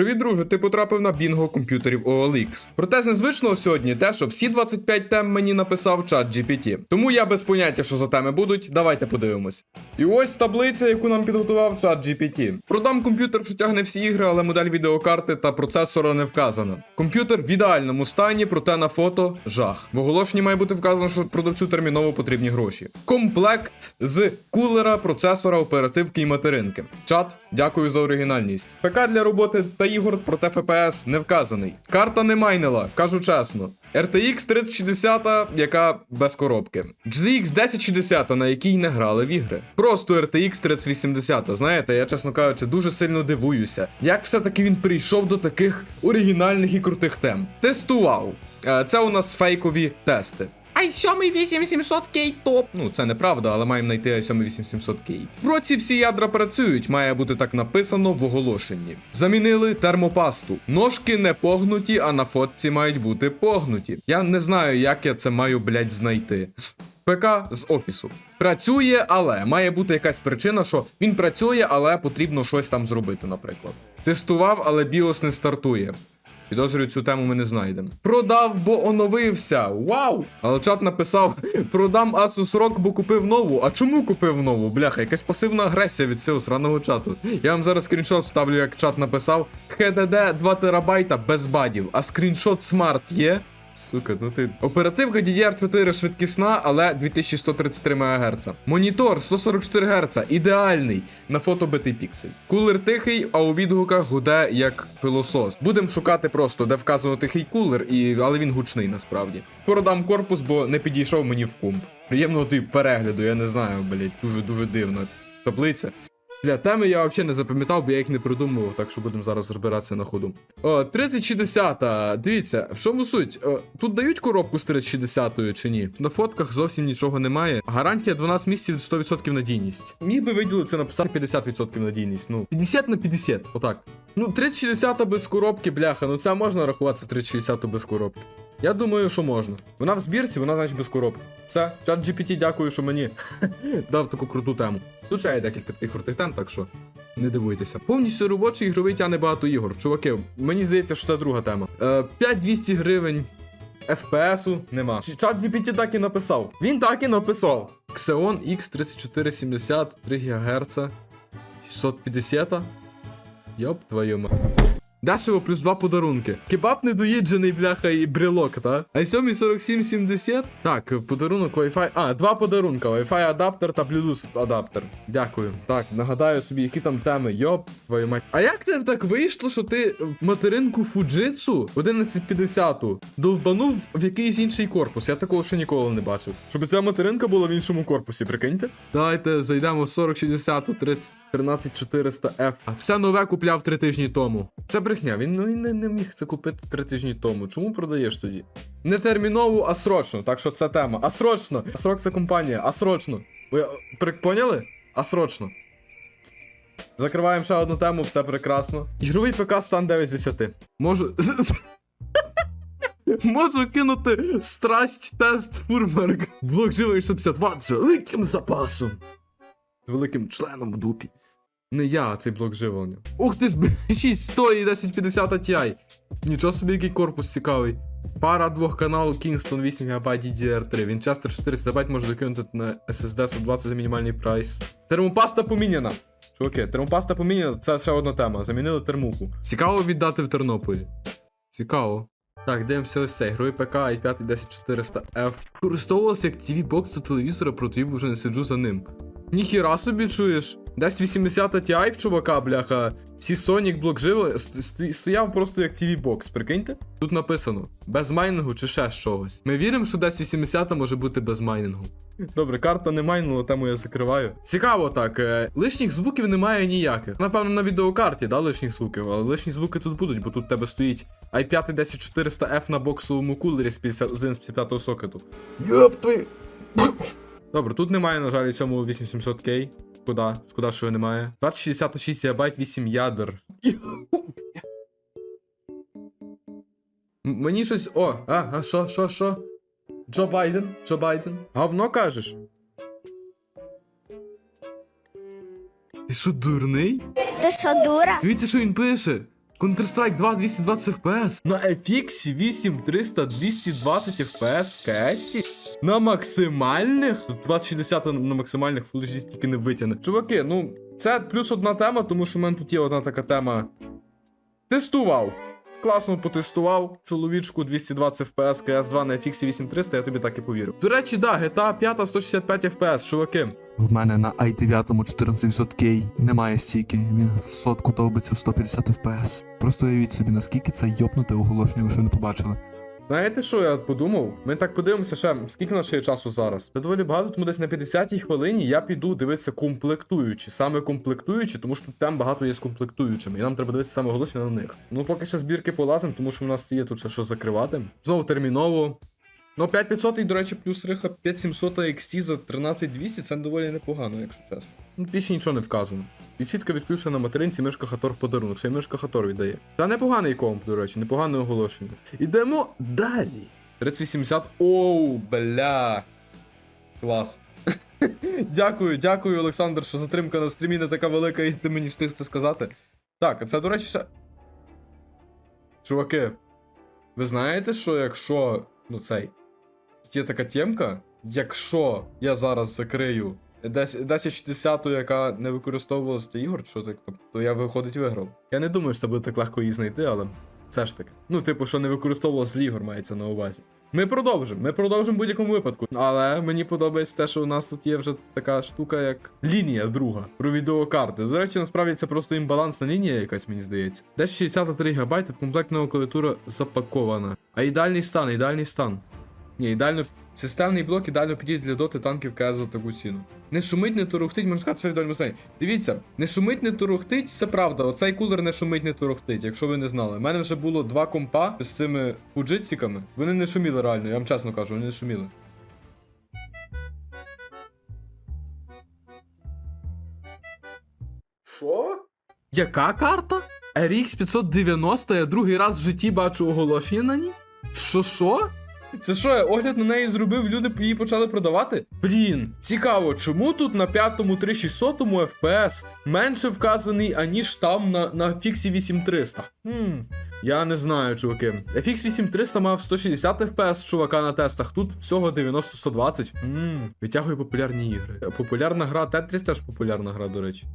Привіт, друже, ти потрапив на бінго комп'ютерів OLX. Проте з незвичного сьогодні те, що всі 25 тем мені написав чат GPT. Тому я без поняття, що за теми будуть. Давайте подивимось. І ось таблиця, яку нам підготував чат GPT. Продам комп'ютер, що тягне всі ігри, але модель відеокарти та процесора не вказано. Комп'ютер в ідеальному стані, проте на фото жах. В оголошенні має бути вказано, що продавцю терміново потрібні гроші. Комплект з кулера, процесора, оперативки і материнки. Чат, дякую за оригінальність. ПК для роботи та ігор, проте FPS не вказаний. Карта не майнила, кажу чесно. RTX 3060, яка без коробки. GTX 1060, на якій не грали в ігри. Просто RTX 3080. Знаєте, я чесно кажучи, дуже сильно дивуюся, як все-таки він прийшов до таких оригінальних і крутих тем. Тестував. Е, Це у нас фейкові тести. I7 8700K топ. Ну, це неправда, але маємо знайти i7 8700K. Про ці всі ядра працюють, має бути так написано в оголошенні. Замінили термопасту. Ножки не погнуті, а на фотці мають бути погнуті. Я не знаю, як я це маю, блять, знайти. ПК з офісу. Працює, але має бути якась причина, що він працює, але потрібно щось там зробити, наприклад. Тестував, але BIOS не стартує. Підозрюю, цю тему ми не знайдемо. Продав, бо оновився. Вау! Але чат написав: продам Asus ROG, бо купив нову. А чому купив нову? Бляха, якась пасивна агресія від цього сраного чату. Я вам зараз скріншот вставлю, як чат написав: ХДД 2 терабайта без бадів, а скріншот смарт є. Сука, ну ти. Оперативка DDR4 швидкісна, але 2133 МГц. Монітор 144 Гц, ідеальний. На фото битий піксель. Кулер тихий, а у відгуках гуде як пилосос. Будемо шукати просто, де вказано тихий кулер, і... але він гучний насправді. Продам корпус, бо не підійшов мені в кумп. Приємного ти перегляду, я не знаю, блять, дуже дуже дивна таблиця. Бля, теми я взагалі не запам'ятав, бо я їх не придумував, так що будемо зараз розбиратися на ходу. О, 3060. Дивіться, в чому суть? О, тут дають коробку з 3060 чи ні? На фотках зовсім нічого немає. Гарантія 12 місяців 100% надійність. Міг би виділити написати 50% надійність. Ну, 50 на 50, отак. Ну, 3060 без коробки, бляха, ну це можна рахувати 3060 без коробки. Я думаю, що можна. Вона в збірці, вона значить без коробки. Все, чат GPT, дякую, що мені дав таку круту тему. Тут ще є декілька таких крутих тем, так що не дивуйтеся. Повністю робочий ігровий тяне багато ігор. Чуваки, мені здається, що це друга тема. Е, 5200 гривень. FPS-у нема. Чат GPT так і написав. Він так і написав. Xeon X3470 3 ГГц. 650. Йоп, твою мать. Дешево плюс два подарунки. Кебаб недоїджений, бляха, і брелок, та? А 7 4770? Так, подарунок Wi-Fi. А, два подарунка: Wi-Fi адаптер та Bluetooth адаптер. Дякую. Так, нагадаю собі, які там теми. Йоп, твою мать. А як тебе так вийшло, що ти материнку Fujitsu 1150 довбанув в якийсь інший корпус? Я такого ще ніколи не бачив. Щоб ця материнка була в іншому корпусі, прикиньте? Давайте зайдемо в 4060 13400F. А все нове купляв три тижні тому. Це брехня, він, ну, не, не міг це купити три тижні тому. Чому продаєш тоді? Не терміново, а срочно. Так що це тема. А срочно. А срок це компанія, а срочно. Ви при- поняли? А срочно. Закриваємо ще одну тему, все прекрасно. Ігровий ПК стан 9 з 10. Можу. Можу кинути страсть тест Фурмерк. Блок живий 152 з великим запасом. З великим членом в дупі. Не я, а цей блок живлення. Ух ти ж, 6100 і 1050 Ti. Нічого собі, який корпус цікавий. Пара двох каналів Kingston 8 ГБ DDR3. Вінчестер 400 ГБ може докинути на SSD 120 за мінімальний прайс. Термопаста поміняна. Чуваки, термопаста поміняна, це ще одна тема. Замінили термуху. Цікаво віддати в Тернополі. Цікаво. Так, дивимося ось цей. Герой ПК i5 10400F. Користовувався як TV бокс до телевізора, проте я вже не сиджу за ним. Ніхіра собі чуєш? Десь 80 Ti в чувака, бляха. Всі Sonic блок ст- стояв просто як TV бокс, прикиньте? Тут написано: без майнінгу чи ще чогось. Ми віримо, що десь 80 може бути без майнінгу. Добре, карта не майнула, тему я закриваю. Цікаво так. Е, лишніх звуків немає ніяких. Напевно, на відеокарті, да, лишніх звуків, але лишні звуки тут будуть, бо тут тебе стоїть i5 10400F на боксовому кулері з 51 з 55 сокету. Йоп твій. Добре, тут немає, на жаль, цьому 8700K. Шкода, шкода, що його немає. 266 ГБ, 8 ядер. Мені щось. О, а, а що, що, що? Джо Байден? Джо Байден? Говно кажеш? Ти що, дурний? Ти що, дура? Дивіться, що він пише. Counter-Strike 2 220 FPS. На FX 8300 220 FPS в кесті. На максимальних. Тут 2060 на максимальних Full HD тільки не витягне. Чуваки, ну, це плюс одна тема, тому що в мене тут є одна така тема. Тестував. Класно потестував чоловічку 220 FPS CS2 на FX 8300, я тобі так і повірю. До речі, да, GTA 5 165 FPS, чуваки. В мене на i9 1400K немає стійки, він в сотку довбиться в 150 FPS. Просто уявіть собі, наскільки це йопнуте оголошення, ви ще не побачили. Знаєте, що я подумав? Ми так подивимося ще, скільки ще є часу зараз. Це доволі багато, тому десь на 50-й хвилині я піду дивитися комплектуючі. Саме комплектуючі, тому що тут там багато є з комплектуючими, і нам треба дивитися саме оголошення на них. Ну поки ще збірки полазимо, тому що в нас є тут ще що закривати. Знову терміново. Ну, 5500, до речі, плюс риха 5700 XT за 13200 це доволі непогано, якщо чесно. Ну, більше нічого не вказано. Відсвітка відключена на материнці, мишка Хатор в подарунок. Ще й мишка Хатор віддає. Та непоганий комп, до речі, непогане оголошення. Ідемо далі. 3080. Оу, бля. Клас. дякую, дякую, Олександр, що затримка на стрімі не така велика, і ти мені встиг це сказати. Так, а це, до речі, ще. Чуваки, ви знаєте, що якщо. Ну цей. Є така темка, якщо я зараз закрию 10 1060, яка не використовувалась для ігор, що так, то я виходить виграв. Я не думаю, що це буде так легко її знайти, але все ж таки. Ну, типу, що не використовувалось для ігор, мається на увазі. Ми продовжимо, ми продовжимо в будь-якому випадку. Але мені подобається те, що у нас тут є вже така штука, як лінія друга про відеокарти. До речі, насправді це просто імбалансна лінія якась, мені здається. Десь 63 ГБ, в комплект клавіатура запакована. А ідеальний стан, ідеальний стан. Ні, ідеально. Системний блок ідеально підійде для доти танків КС за таку ціну. Не шумить, не торохтить, можна сказати, все в стані. Дивіться, не шумить, не торохтить, це правда. Оцей кулер не шумить, не торохтить, якщо ви не знали. У мене вже було два компа з цими фуджитсиками. Вони не шуміли реально, я вам чесно кажу, вони не шуміли. Що? Яка карта? RX 590, я другий раз в житті бачу оголошення на ній? Що що? Це що, огляд на неї зробив, люди її почали продавати? Блін, цікаво, чому тут на 5-му 3600 FPS менше вказаний, аніж там на, на FX 8300? Хм, я не знаю, чуваки. FX 8300 мав 160 FPS чувака на тестах, тут всього 90-120. Хм, витягує популярні ігри. Популярна гра, Tetris теж популярна гра, до речі.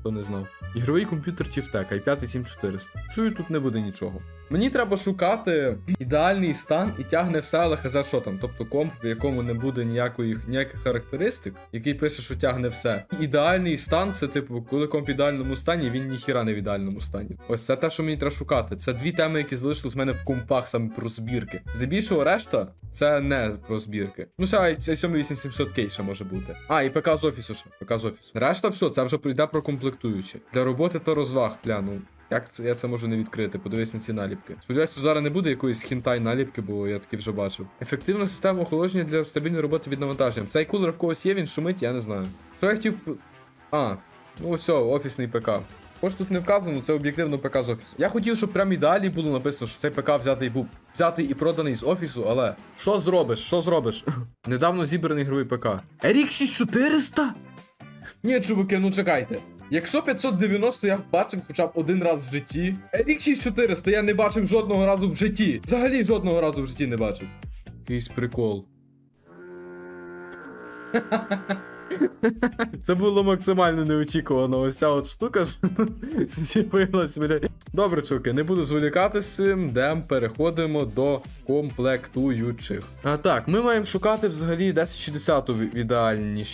Хто не знав. Ігровий комп'ютер Чифтек, i5 7400. Чую, тут не буде нічого. Мені треба шукати ідеальний стан і тягне все, але хз що там. Тобто комп, в якому не буде ніякої, ніяких характеристик, який пише, що тягне все. Ідеальний стан це, типу, коли комп в ідеальному стані, він ніхіра не в ідеальному стані. Ось це те, що мені треба шукати. Це дві теми, які залишились в мене в компах саме про збірки. Здебільшого решта це не про збірки. Ну, ще i 8700K ще може бути. А, і ПК з офісу ще. ПК з офісу. Решта все, це вже йде про комплектуючі. Для роботи та розваг, бля, ну. Як це я це можу не відкрити? Подивись на ці наліпки. Сподіваюся, зараз не буде якоїсь хінтай наліпки, бо я таки вже бачив. Ефективна система охолодження для стабільної роботи від навантаження. Цей кулер в когось є, він шумить, я не знаю. Що я хотів. А, ну все, офісний ПК. Хоч тут не вказано, це об'єктивно ПК з офісу. Я хотів, щоб прям ідеалі було написано, що цей ПК взятий був взятий і проданий з офісу, але що зробиш? Що зробиш? Недавно зібраний ігровий ПК. RX 6400? Ні, чуваки, ну чекайте. Якщо 590 я бачив хоча б один раз в житті, RX 6400 я не бачив жодного разу в житті. Взагалі жодного разу в житті не бачив. Якийсь прикол. Це було максимально неочікувано. Ось ця от штука з'явилась. Добре, чуваки, не буду зволікати з цим, дем переходимо до комплектуючих. А так, ми маємо шукати взагалі 1060 в ідеальні.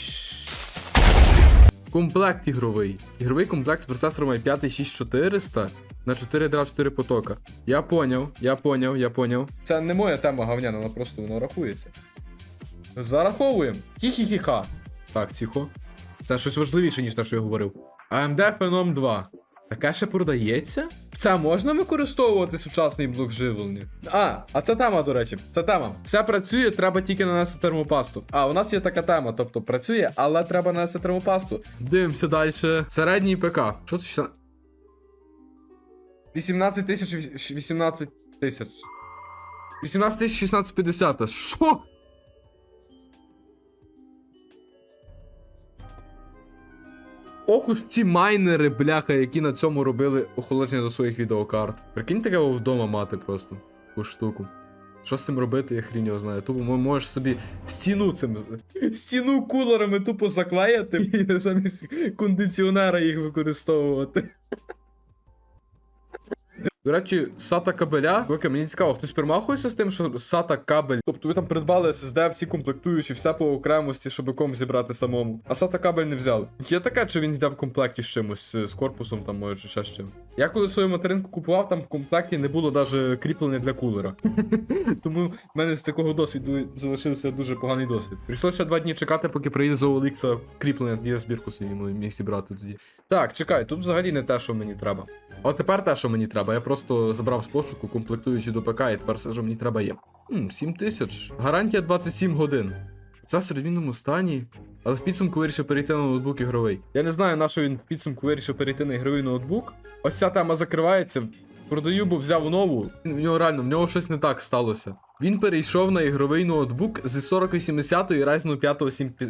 Комплект ігровий. Ігровий комплект з процесором i5 6400 на 4 дра 4 потока. Я поняв, я поняв, я поняв. Це не моя тема гавняна, вона просто вона рахується. Зараховуємо. Хі-хі-хі-ха. Так, тихо. Це щось важливіше, ніж те, що я говорив. AMD Phenom 2. Таке ще продається? Це можна використовувати сучасний блок живлення? А, а це тема, до речі. Це тема. Все працює, треба тільки нанести термопасту. А, у нас є така тема, тобто працює, але треба нанести термопасту. Дивимося далі. Середній ПК. Що це ще? 18 тисяч 18 тисяч. 18 тисяч 1650. Що? Ох уж ці майнери, бляха, які на цьому робили охолодження до своїх відеокарт. Прикинь таке вдома мати просто таку штуку. Що з цим робити, я хрінь його знаю. Тупо мо- можеш собі стіну цим. Стіну кулерами тупо заклеяти і замість кондиціонера їх використовувати. До речі, SATA кабеля. Окей, мені цікаво, хтось примахується з тим, що SATA кабель. Тобто ви там придбали SSD, всі комплектуючі, все по окремості, щоб комп зібрати самому. А SATA кабель не взяли. Є таке, чи він йде в комплекті з чимось, з корпусом там, може, чи ще з чим. Я коли свою материнку купував, там в комплекті не було навіть кріплення для кулера. Тому в мене з такого досвіду залишився дуже поганий досвід. Прийшлося два дні чекати, поки приїде з OLX кріплення, я збірку собі міг зібрати тоді. Так, чекай, тут взагалі не те, що мені треба. А тепер те, що мені треба. Я просто забрав з пошуку, комплектуючи до ПК, і тепер все, ж мені треба є. М, 7 тисяч. Гарантія 27 годин. Це в середньому стані. Але в підсумку вирішив перейти на ноутбук ігровий. Я не знаю, на що він в підсумку вирішив перейти на ігровий ноутбук. Ось ця тема закривається. Продаю, бо взяв нову. В нього реально, в нього щось не так сталося. Він перейшов на ігровий ноутбук з 4080 і Ryzen 5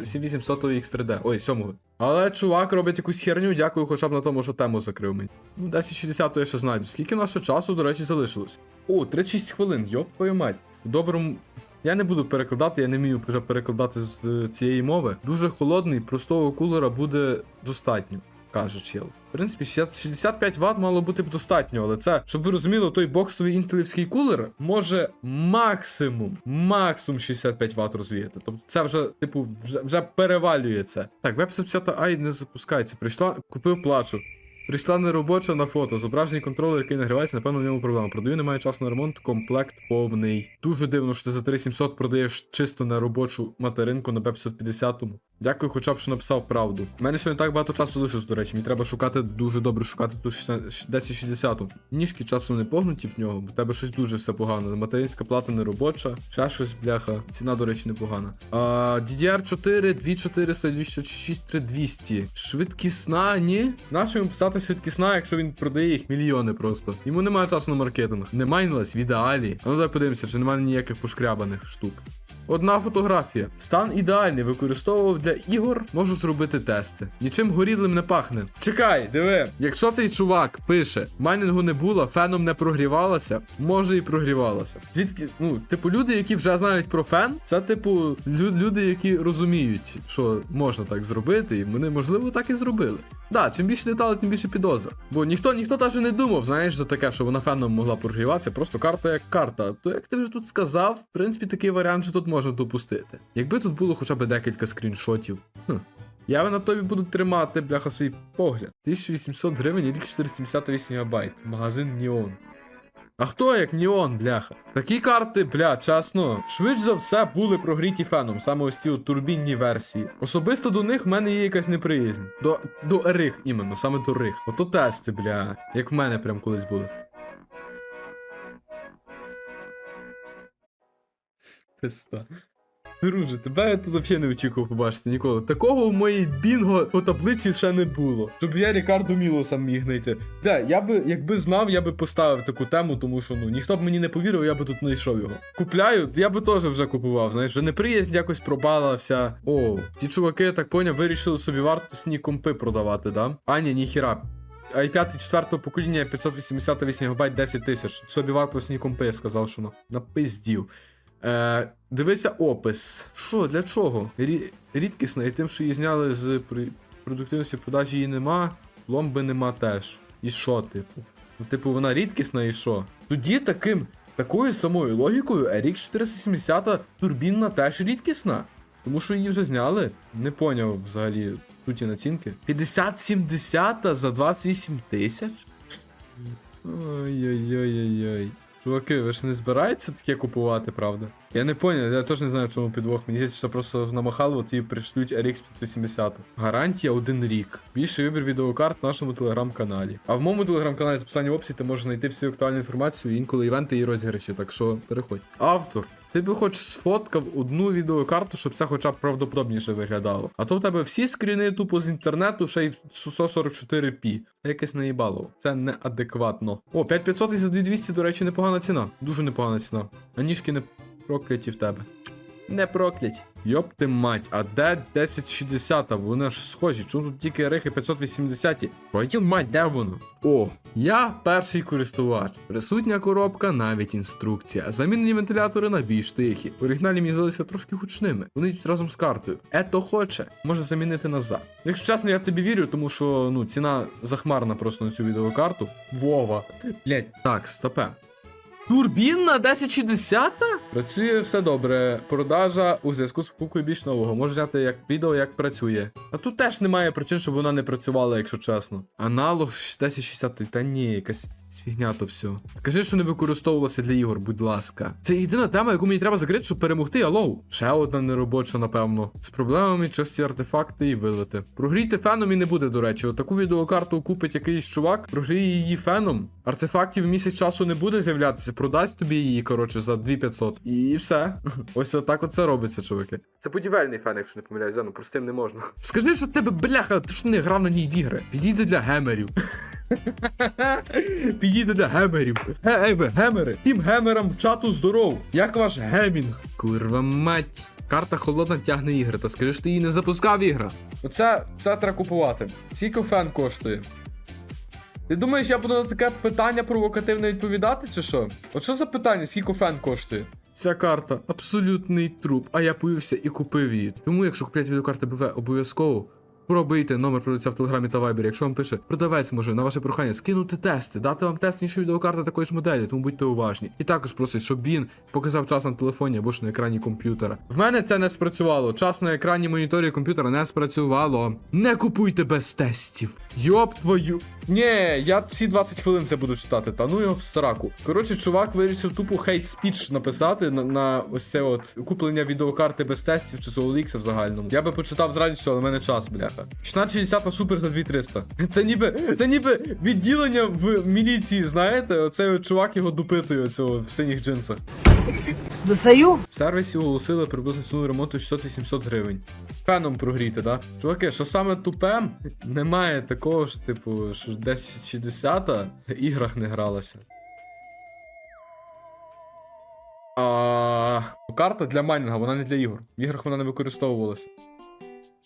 7800 X3D. Ой, 7. Але чувак робить якусь херню, дякую хоча б на тому, що тему закрив мені. Ну, 1060 я ще знайду. Скільки нашого часу, до речі, залишилось? О, 36 хвилин, йоп твою мать. В доброму. Я не буду перекладати, я не вмію вже перекладати з е, цієї мови. Дуже холодний, простого кулера буде достатньо. Каже чел. В принципі, 65 Вт мало бути б достатньо, але це, щоб ви розуміли, той боксовий інтелівський кулер може максимум, максимум 65 Вт розвіяти. Тобто це вже, типу, вже, вже перевалює це. Так, веб 150 i не запускається. Прийшла, купив плачу. Прийшла неробоча на фото. Зображений контролер, який нагрівається, напевно, в ньому проблема. Продаю, немає часу на ремонт, комплект повний. Дуже дивно, що ти за 3700 продаєш чисто неробочу материнку на B550. Дякую, хоча б що написав правду. У мене ще не так багато часу залишилось, до речі. Мені треба шукати дуже добре шукати ту 60 1060. Ніжки часом не погнуті в нього, бо в тебе щось дуже все погано. Материнська плата не робоча, ще щось, бляха. Ціна, до речі, непогана. А, DDR4, 2400, 206, 3200. Швидкісна, ні. Нащо йому писати швидкісна, якщо він продає їх мільйони просто. Йому немає часу на маркетинг. Не майнилась в ідеалі. А ну давай подивимося, чи немає ніяких пошкрябаних штук. Одна фотографія. Стан ідеальний, використовував для ігор, можу зробити тести. Нічим горілим не пахне. Чекай, диви. Якщо цей чувак пише, майнінгу не було, феном не прогрівалася, може і прогрівалася. Звідки, ну, типу, люди, які вже знають про фен, це, типу, лю- люди, які розуміють, що можна так зробити, і вони, можливо, так і зробили. Да, чим більше деталей, тим більше підозра. Бо ніхто ніхто навіть не думав, знаєш, за таке, що вона феном могла прогріватися, просто карта як карта. То як ти вже тут сказав, в принципі, такий варіант що тут можна допустити. Якби тут було хоча б декілька скріншотів. Хм. Я на тобі буду тримати, бляха, свій погляд. 1800 гривень і рік 478 ГБ. Магазин Неон. А хто як Неон, бляха? Такі карти, бля, чесно, швидше за все були прогріті феном, саме ось ці турбінні версії. Особисто до них в мене є якась неприязнь. До, до рих, іменно, саме до рих. Ото тести, бля, як в мене прям колись були. Писта. Друже, тебе я тут взагалі не очікував побачити ніколи. Такого в моїй бінго по таблиці ще не було. Щоб я Рікардо Мілоса міг знайти. Бля, я би, якби знав, я би поставив таку тему, тому що ну ніхто б мені не повірив, я би тут знайшов його. Купляю, я би теж вже купував. Знаєш, вже неприязнь якось пропалася. О, ті чуваки, я так поняв, вирішили собі вартісні компи продавати, да? А, ні, ніхіра. i5 4 покоління 588 ГБ 10 тисяч. Собі вартісні компи, я сказав, що ну, напиздів. Е, дивися опис. Що, для чого? Рі- рідкісна, і тим, що її зняли з продуктивності продажі її нема, пломби нема теж. І що, типу? Ну, типу, вона рідкісна і що? Тоді таким, такою самою логікою RX 470 турбінна теж рідкісна. Тому що її вже зняли. Не поняв взагалі суті націнки. 50-70 за 28 тисяч? Ой-ой-ой-ой-ой. Чуваки, ви ж не збираєтеся таке купувати, правда? Я не поняв, я теж не знаю, чому підвох. Мені здається, що просто намахали, от і пришлють RX 580. Гарантія один рік. Більший вибір відеокарт в нашому телеграм-каналі. А в моєму телеграм-каналі з в описі ти можеш знайти всю актуальну інформацію, інколи івенти і розіграші, так що переходь. Автор. Ти би хоч сфоткав одну відеокарту, щоб це хоча б правдоподобніше виглядало. А то в тебе всі скріни тупо з інтернету, ще й в 144p. Це якесь наїбало. Це неадекватно. О, 5500 і за 2200, до речі, непогана ціна. Дуже непогана ціна. А ніжки не прокляті в тебе. Не проклять. Йоп ти мать, а де 1060? Вони ж схожі. Чому тут тільки рихи 580? Твою мать, де воно? О, я перший користувач. Присутня коробка, навіть інструкція. Замінені вентилятори на більш тихі. Оригіналі мені здалися трошки гучними. Вони йдуть разом з картою. Ето хоче, може замінити назад. Якщо чесно, я тобі вірю, тому що ну ціна захмарна просто на цю відеокарту. Вова. Блять, так, стопе. Турбінна 1060? Працює все добре. Продажа у зв'язку з покупкою більш нового. Можу взяти як відео, як працює. А тут теж немає причин, щоб вона не працювала, якщо чесно. Аналог 1060, та ні, якась фігня то все. Скажи, що не використовувалося для ігор, будь ласка. Це єдина тема, яку мені треба закрити, щоб перемогти, алоу. Ще одна неробоча, напевно. З проблемами часті артефакти і вилети. Прогрійте феном і не буде, до речі. Отаку відеокарту купить якийсь чувак, прогріє її феном. Артефактів місяць часу не буде з'являтися, продасть тобі її, коротше, за 2500. І все. Ось отак оце робиться, чуваки. Це будівельний фен, якщо не помиляюсь, ну простим не можна. Скажи, що тебе бляха, ти ж не грав на ній ігри. Підійде для гемерів. Підійде для гемерів. Ге- Ей ви, гемери. Тим гемерам чату здоров. Як ваш гемінг? Курва мать. Карта холодна тягне ігри, та скажи, що ти її не запускав ігра. Оце це треба купувати. Скільки фен коштує? Ти думаєш, я буду на таке питання провокативне відповідати, чи що? От що за питання, скільки фен коштує? Ця карта абсолютний труп, а я поївся і купив її. Тому, якщо купляти відеокарти БВ, обов'язково пробийте номер продавця в телеграмі та вайбері. Якщо вам пише продавець може на ваше прохання скинути тести, дати вам тест іншої відеокарти такої ж моделі, тому будьте уважні. І також просить, щоб він показав час на телефоні або ж на екрані комп'ютера. В мене це не спрацювало. Час на екрані моніторі комп'ютера не спрацювало. Не купуйте без тестів. Йоп твою. Ні, я всі 20 хвилин це буду читати, та ну його в сраку. Коротше, чувак вирішив тупо хейт спіч написати на, на ось це от куплення відеокарти без тестів чи з OLX в загальному. Я би почитав з радістю, але в мене час, бляха. 1660 на супер за 2300. Це ніби, це ніби відділення в міліції, знаєте? Оцей от чувак його допитує оцього в синіх джинсах. Достаю? В сервісі оголосили приблизно ціну ремонту 600-800 гривень. Феном прогріти, да? Чуваки, що саме тупе, немає такого ж, типу, що десь 60 в іграх не гралася. А карта для майнінга, вона не для ігор. В іграх вона не використовувалася.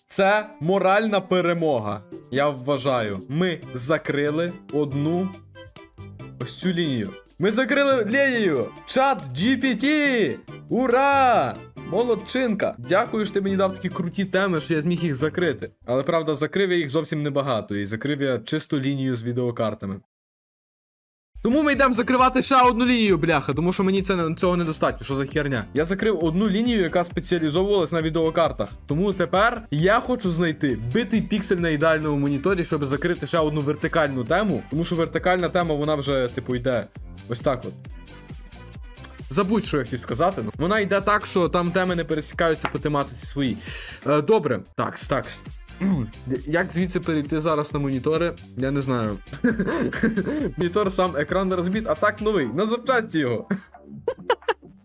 Це моральна перемога. Я вважаю. Ми закрили одну ось цю лінію. Ми закрили лінію! Чат GPT! Ура! Молодчинка! Дякую, що ти мені дав такі круті теми, що я зміг їх закрити. Але правда, закрив я їх зовсім небагато, і закрив я чисту лінію з відеокартами. Тому ми йдемо закривати ще одну лінію, бляха, тому що мені це цього недостатньо. Що за херня? Я закрив одну лінію, яка спеціалізовувалась на відеокартах. Тому тепер я хочу знайти битий піксель на ідеальному моніторі, щоб закрити ще одну вертикальну тему. Тому що вертикальна тема, вона вже, типу, йде ось так от. Забудь, що я хотів сказати. Ну, вона йде так, що там теми не пересікаються по тематиці своїй. Е, добре. Так, такс. Як звідси перейти зараз на монітори? Я не знаю. Монітор сам екран розбіт, а так новий. На запчасті його.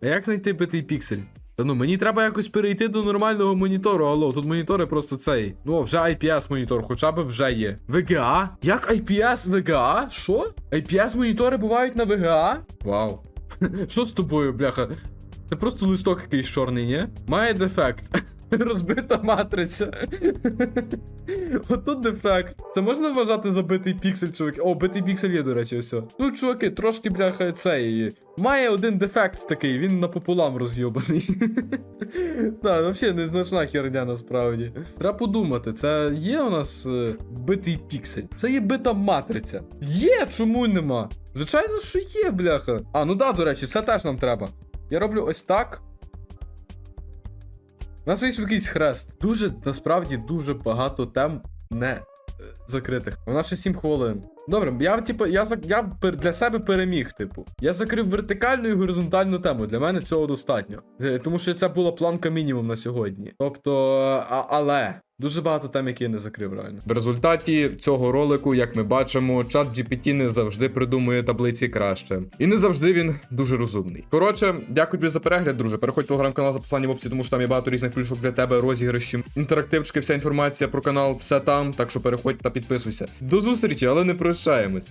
А як знайти битий піксель? Та ну мені треба якось перейти до нормального монітору. Алло, тут монітори просто цей. Ну, вже IPS монітор, хоча б вже є. VGA? Як IPS VGA? Що? IPS монітори бувають на VGA? Вау. Що з тобою, бляха? Це просто листок якийсь чорний, ні? Має дефект. Розбита матриця. Отут дефект. Це можна вважати за битий піксель, чуваки? О, битий піксель є, до речі, ось. Ну, чуваки, трошки, бляха, цей. Має один дефект такий, він напополам розйобаний. Так, взагалі незначна херня насправді. Треба подумати, це є у нас е, битий піксель. Це є бита матриця. Є, чому нема? Звичайно, що є, бляха. А, ну да, до речі, це теж нам треба. Я роблю ось так. У нас вийшов якийсь хрест. Дуже, насправді, дуже багато тем не е, закритих. У нас ще 7 хвилин. Добре, я типу, я, я для себе переміг, типу. Я закрив вертикальну і горизонтальну тему. Для мене цього достатньо. Е, Тому що це була планка мінімум на сьогодні. Тобто, а, але. Дуже багато тем, які я не закрив реально. В результаті цього ролику, як ми бачимо, чат GPT не завжди придумує таблиці краще. І не завжди він дуже розумний. Коротше, дякую тобі за перегляд, друже. Переходь в телеграм-канал за посиланням в описі, тому що там є багато різних плюшок для тебе, розіграшів, інтерактивчики, вся інформація про канал, все там. Так що переходь та підписуйся. До зустрічі, але не прощаємось.